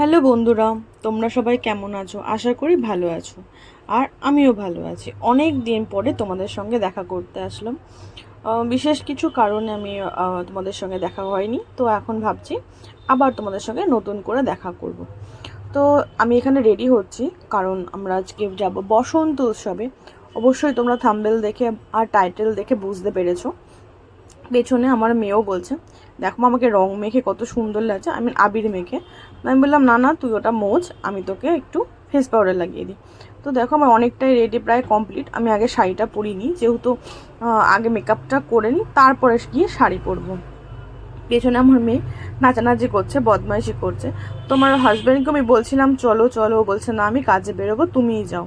Hello বন্ধুরা, তোমরা সবাই কেমন আছো? আশা করি ভালো আছো। আর আমিও ভালো আছি। অনেক দিন পরে তোমাদের সঙ্গে দেখা করতে আসলাম। বিশেষ কিছু কারণে আমি তোমাদের সঙ্গে দেখা হয়নি। তো এখন ভাবছি আবার তোমাদের সঙ্গে নতুন করে দেখা করব। তো আমি এখানে রেডি হচ্ছি, কারণ আমরা আজকে যাব বসন্ত উৎসবে। অবশ্যই তোমরা থাম্বেল দেখে আর টাইটেল দেখে বুঝতে পেরেছ। পেছনে আমার মেয়েও বলছে, দেখো আমাকে রং মেখে কত সুন্দর লাগছে আমি আবির মেখে। আমি বললাম, না না, তুই ওটা মোজ, আমি তোকে একটু ফেস পাউডার লাগিয়ে দিই। তো দেখো, আমার অনেকটাই রেডি প্রায় কমপ্লিট আমি আগে শাড়িটা পরিনি, যেহেতু আগে মেকআপটা করে নিই তারপরে গিয়ে শাড়ি পরবো। পেছনে আমার মেয়ে নাচানাচি করছে, বদমাইশি করছে। তোমার হাজব্যান্ডকে আমি বলছিলাম, চলো চলো। বলছে, না, আমি কাজে বেরোবো, তুমিই যাও।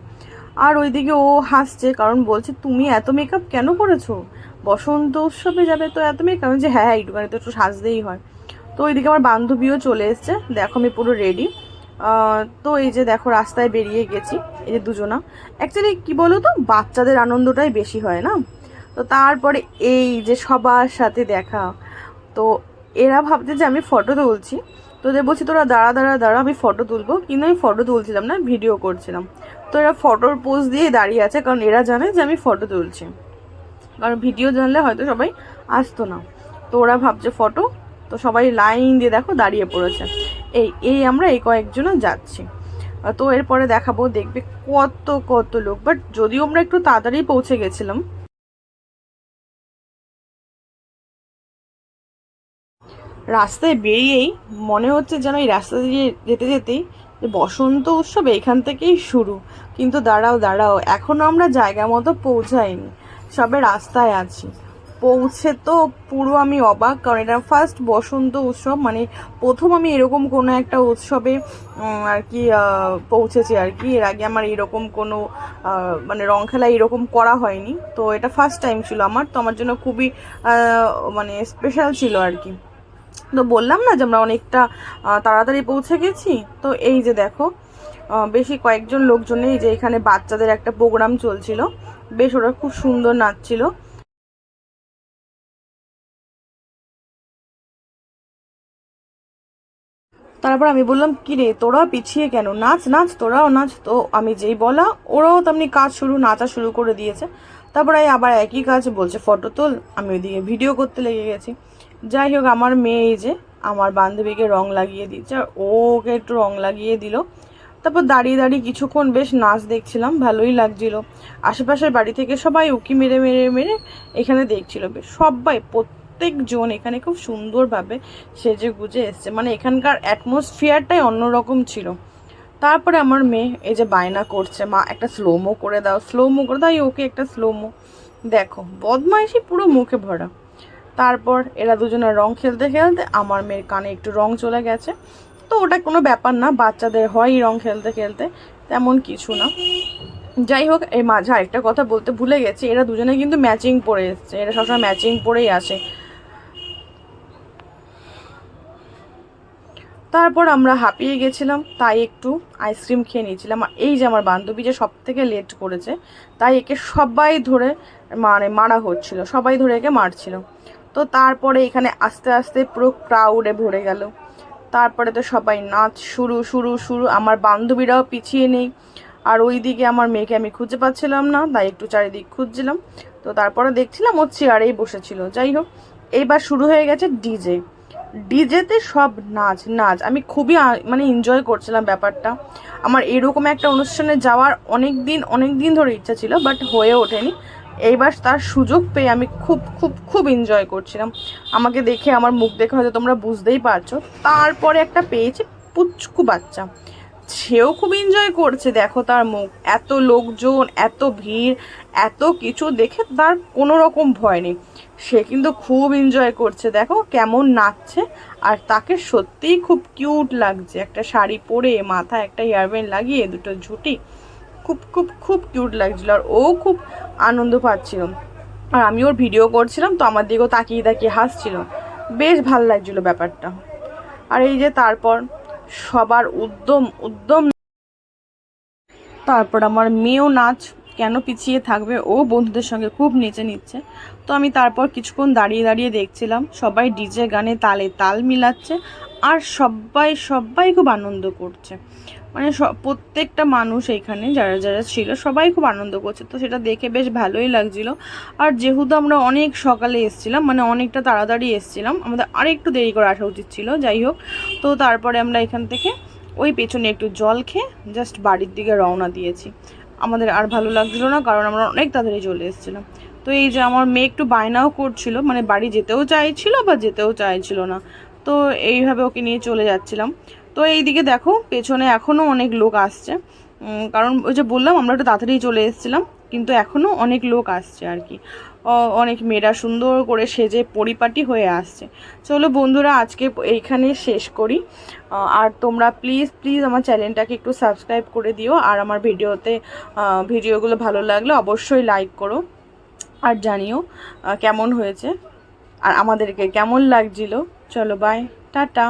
আর ওইদিকে ও হাসছে, কারণ বলছে, তুমি এত মেকআপ কেন করেছ? বসন্ত উৎসবে যাবে তো এত মেকআপ যে হ্যাঁ একটুখানি তো একটু সাজতেই হয়। তো ওইদিকে আমার বান্ধবীও চলে এসছে। দেখো আমি পুরো রেডি তো এই যে দেখো রাস্তায় বেরিয়ে গেছি, এই যে দুজনা। অ্যাকচুয়ালি কি বলো তো বাচ্চাদের আনন্দটাই বেশি হয় না? তো তারপরে এই যে সবার সাথে দেখা, তো এরা ভাবছে যে আমি ফটো তুলছি। তো যে বলছি, তোরা দাঁড়া দাঁড়া দাঁড়া, আমি ফটো তুলবো। কিন্তু আমি ফটো তুলছিলাম না ভিডিও করছিলাম। তো এরা ফটোর পোজ দিয়ে দাঁড়িয়ে আছে, কারণ এরা জানে যে আমি ফটো তুলছি। কারণ ভিডিও জানলে হয়তো সবাই আসতো না। তো ওরা ভাবছে ফটো তো সবাই লাইন দিয়ে দেখো দাঁড়িয়ে পড়েছে। এই এই আমরা এই কয়েকজনও যাচ্ছি। তো এরপরে দেখাবো, দেখবে কত কত লোক। বাট যদিও আমরা একটু তাড়াতাড়ি পৌঁছে গেছিলাম। রাস্তায় বেরিয়েই মনে হচ্ছে যেন এই রাস্তা দিয়ে যেতে যেতেই বসন্ত উৎসব এখান থেকেই শুরু। কিন্তু দাঁড়াও দাঁড়াও এখনও আমরা জায়গা মতো পৌঁছাইনি। সবে রাস্তায় আছি। পৌঁছে তো পুরো আমি অবাক, কারণ এটা ফার্স্ট বসন্ত উৎসব মানে প্রথম আমি এরকম কোনো একটা উৎসবে আর কি পৌঁছেছি আর কি। এর আগে আমার এরকম কোনো মানে রং খেলা এরকম করা হয়নি। তো এটা ফার্স্ট টাইম ছিল আমার, তো আমার জন্য খুবই মানে স্পেশাল ছিল আর কি। তো বললাম না যে আমরা অনেকটা তাড়াতাড়ি পৌঁছে গেছি। তো এই যে দেখো বেশি কয়েকজন লোকজনেই যে এখানে বাচ্চাদের একটা প্রোগ্রাম চলছিল। বেশ ওরা খুব সুন্দর নাচছিল। তারপর আমি বললাম কি রে তোরা পিছিয়ে কেন? নাচ নাচ, তোরাও নাচ। তো আমি যেই বলা, ওরাও তেমনি কাজ শুরু, নাচা শুরু করে দিয়েছে। তারপর এই আবার একই কাজ বলছে, ফটো তোল। আমি ওইদিকে ভিডিও করতে লেগে গেছি। যাই হোক, আমার মেয়ে এই যে, আমার বান্ধবীকে রং লাগিয়ে দিচ্ছে আর ওকে একটু রং লাগিয়ে দিল। তারপর দাঁড়িয়ে দাঁড়িয়ে কিছুক্ষণ বেশ নাচ দেখছিলাম, ভালোই লাগছিল। আশেপাশের বাড়ি থেকে সবাই উকি মেরে মেরে মেরে এখানে দেখছিল। বেশ সবাই প্রত্যেকজন এখানে খুব সুন্দরভাবে সেজে গুজে এসছে। মানে এখানকার অ্যাটমসফিয়ারটাই অন্যরকম ছিল। তারপরে আমার মেয়ে এই যে বায়না করছে, মা একটা স্লোমো করে দাও স্লোমো করে দাও ওকে একটা স্লোমো দেখো, বদমাইশি পুরো মুখে ভরা। তারপর এরা দুজনে রং খেলতে খেলতে আমার মেয়ের কানে একটু রং চলে গেছে। তো ওটা কোনো ব্যাপার না, বাচ্চাদের হয় রং খেলতে খেলতে, তেমন কিছু না। যাই হোক এই মাঝে আরেকটা কথা বলতে ভুলে গেছি, এরা দুজনে কিন্তু ম্যাচিং পরে এসছে। এরা সবসময় ম্যাচিং পরেই আসে। তারপর আমরা হাঁপিয়ে গেছিলাম, তাই একটু আইসক্রিম খেয়ে নিয়েছিলাম। এই যে আমার বান্ধবী যে সব থেকে লেট করেছে, তাই একে সবাই ধরে মানে মারা হচ্ছিল, সবাই ধরে একে মারছিল। তো তারপরে এখানে আস্তে আস্তে পুরো ক্রাউডে ভরে গেল। তারপরে তো সবাই নাচ শুরু শুরু শুরু। আমার বান্ধবীরাও পিছিয়ে নেই। আর ওইদিকে আমার মেয়েকে আমি খুঁজে পাচ্ছিলাম না, তাই একটু চারিদিক খুঁজছিলাম। তো তারপরে দেখছিলাম ও চেয়ারেই বসেছিল। যাই হোক এইবার শুরু হয়ে গেছে ডিজে ডিজেতে সব নাচ নাচ। আমি খুবই মানে এনজয় করছিলাম ব্যাপারটা। আমার এরকম একটা অনুষ্ঠানে যাওয়ার অনেক দিন অনেক দিন ধরে ইচ্ছা ছিল বাট হয়ে ওঠেনি। এইবার তার সুযোগ পেয়ে আমি খুব খুব খুব এনজয় করছিলাম। আমাকে দেখে, আমার মুখ দেখে হয়তো তোমরা বুঝতেই পারছ। তারপরে একটা পেয়েছি পুচকু বাচ্চা। সেও খুব এনজয় করছে, দেখো তার মুখ। এত লোকজন, এত ভিড়, এত কিছু দেখে তার কোনো রকম ভয় নেই। সে কিন্তু খুব এনজয় করছে। দেখো কেমন নাচছে আর তাকে সত্যিই খুব কিউট লাগছে। একটা শাড়ি পরে মাথায় একটা হেয়ারব্যান্ড লাগিয়ে, দুটো ঝুটি। খুব খুব খুব কিউট লাগছিল আর ও খুব আনন্দ পাচ্ছিল। আর আমি ওর ভিডিও করছিলাম, তো আমার দিকেও তাকিয়ে তাকিয়ে হাসছিল। বেশ ভালো লাগছিল ব্যাপারটা। আর এই যে তারপর সবার উদ্যম উদ্যম। তারপর আমার মেয়েও নাচ কেন পিছিয়ে থাকবে? ও বন্ধুদের সঙ্গে খুব নেচে নিচ্ছে। তো আমি তারপর কিছুক্ষণ দাঁড়িয়ে দাঁড়িয়ে দেখছিলাম, সবাই ডিজে গানে তালে তাল মিলাচ্ছে আর সবাই সবাই খুব আনন্দ করছে। মানে প্রত্যেকটা মানুষ এইখানে যারা যারা ছিল সবাই খুব আনন্দ করছে। তো সেটা দেখে বেশ ভালোই লাগছিল। আর যেহেতু আমরা অনেক সকালে এসেছিলাম মানে অনেকটা তাড়াতাড়ি এসেছিলাম, আমাদের আরেকটু দেরি করে আসা উচিত ছিল, যাই হোক। তো তারপরে আমরা এখান থেকে ওই পেছনে একটু জল খেয়ে জাস্ট বাড়ির দিকে রওনা দিয়েছি। আমাদের আর ভালো লাগছিল না, কারণ আমরা অনেক তাড়াতাড়ি চলে এসেছিলাম। তো এই যে আমার মেয়ে একটু বায়নাও করছিল মানে বাড়ি যেতেও চাইছিল বা যেতেও চাইছিল না। তো এইভাবে ওকে নিয়ে চলে যাচ্ছিলাম। তো এইদিকে দেখো, পেছনে এখনও অনেক লোক আসছে। কারণ ওই যে বললাম, আমরা একটু তাড়াতাড়ি চলে এসেছিলাম। কিন্তু এখনও অনেক লোক আসছে আর কি। অনেক মেয়েরা সুন্দর করে সেজে পরিপাটি হয়ে আসছে। চলো বন্ধুরা, আজকে এইখানে শেষ করি। আর তোমরা প্লিজ প্লিজ আমার চ্যানেলটাকে একটু সাবস্ক্রাইব করে দিও। আর আমার ভিডিওতে ভিডিওগুলো ভালো লাগলে অবশ্যই লাইক করো। আর জানিও কেমন হয়েছে। আর আমাদেরকে কেমন লাগছিল। চলো বাই টাটা।